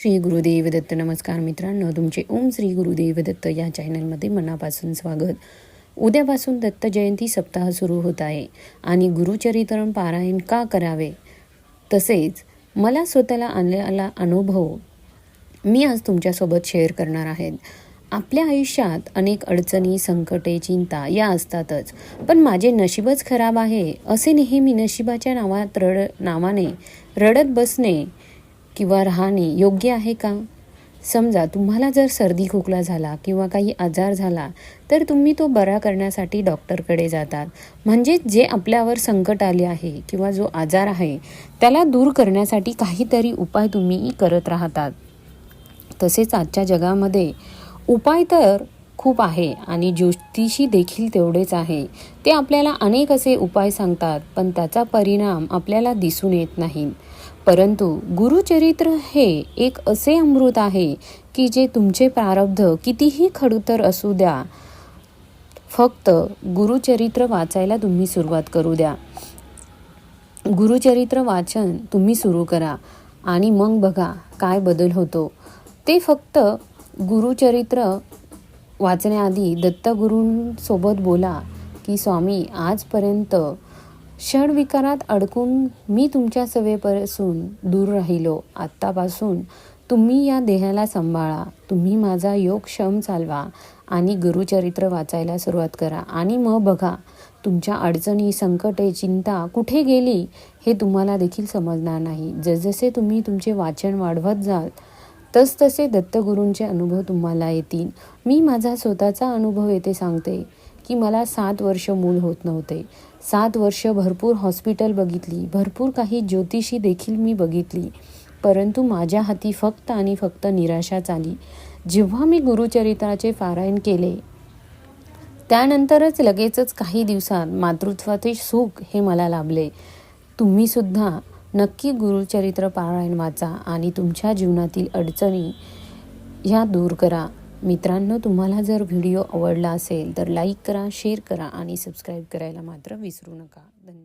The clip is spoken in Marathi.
श्री गुरुदेव दत्त नमस्कार मित्रांनो तुमचे ओम श्री गुरुदेव दत्त या चॅनलमध्ये मनापासून स्वागत. उद्यापासून दत्त जयंती सप्ताह सुरू होत आहे आणि गुरुचरित्रम पारायण का करावे? तसेच मला स्वतःला आलेला अनुभव मी आज तुमच्यासोबत शेअर करणार आहेत आपल्या आयुष्यात अनेक अडचणी संकटे चिंता या असतातच पण माझे नशीबच खराब आहे असे नेहमी नशिबाच्या नावात रड नावाने रडत बसणे किंवा राहणे योग्य आहे का? समजा तुम्हाला जर सर्दी खोकला झाला किंवा काही आजार झाला तर तुम्ही तो बरा करण्यासाठी डॉक्टरकडे जातात. म्हणजे जे आपल्यावर संकट आले आहे किंवा जो आजार आहे त्याला दूर करण्यासाठी काहीतरी उपाय तुम्ही करत राहतात. तसेच आजच्या जगामध्ये उपाय तर खूप आहे आणि ज्योतिषी देखील तेवढेच आहे. ते आपल्याला अनेक असे उपाय सांगतात पण त्याचा परिणाम आपल्याला दिसून येत नाही. परंतु गुरुचरित्र हे एक असे अमृत आहे की जे तुमचे प्रारब्ध कितीही खडूतर असू द्या फक्त गुरुचरित्र वाचायला तुम्ही सुरुवात करू द्या. गुरुचरित्र वाचन तुम्ही सुरू करा आणि मग बघा काय बदल होतो. ते फक्त गुरुचरित्र वाचण्याआधी दत्तगुरूंसोबत बोला की स्वामी आजपर्यंत षडविकारात अडकून मी तुमच्या सवेपासून दूर राहिलो. आत्तापासून तुम्ही या देहाला सांभाळा. तुम्ही माझा योग क्षम चालवा आणि गुरुचरित्र वाचायला सुरुवात करा. आणि मग बघा तुमच्या अडचणी संकटे चिंता कुठे गेली हे तुम्हाला देखील समजणार नाही. जसजसे तुम्ही तुमचे वाचन वाढवत जाल तसतसे दत्तगुरूंचे अनुभव तुम्हाला येतील. मी माझा स्वतःचा अनुभव येथे सांगते. की मला सात वर्ष मूल होत नव्हते. सात वर्ष भरपूर हॉस्पिटल बघितली. भरपूर काही ज्योतिषी देखील मी बघितली. परंतु माझ्या हाती फक्त आणि फक्त निराशाच आली. जेव्हा मी गुरुचरित्राचे पारायण केले त्यानंतरच लगेचच काही दिवसात मातृत्वाचे सुख हे मला लाभले. तुम्हीसुद्धा नक्की गुरुचरित्र पारायण वाचा आणि तुमच्या जीवनातील अडचणी ह्या दूर करा. मित्रांनो तुम्हाला जर व्हिडिओ आवडला असेल तर लाईक करा शेअर करा आणि सबस्क्राईब करायला मात्र विसरू नका. धन्यवाद.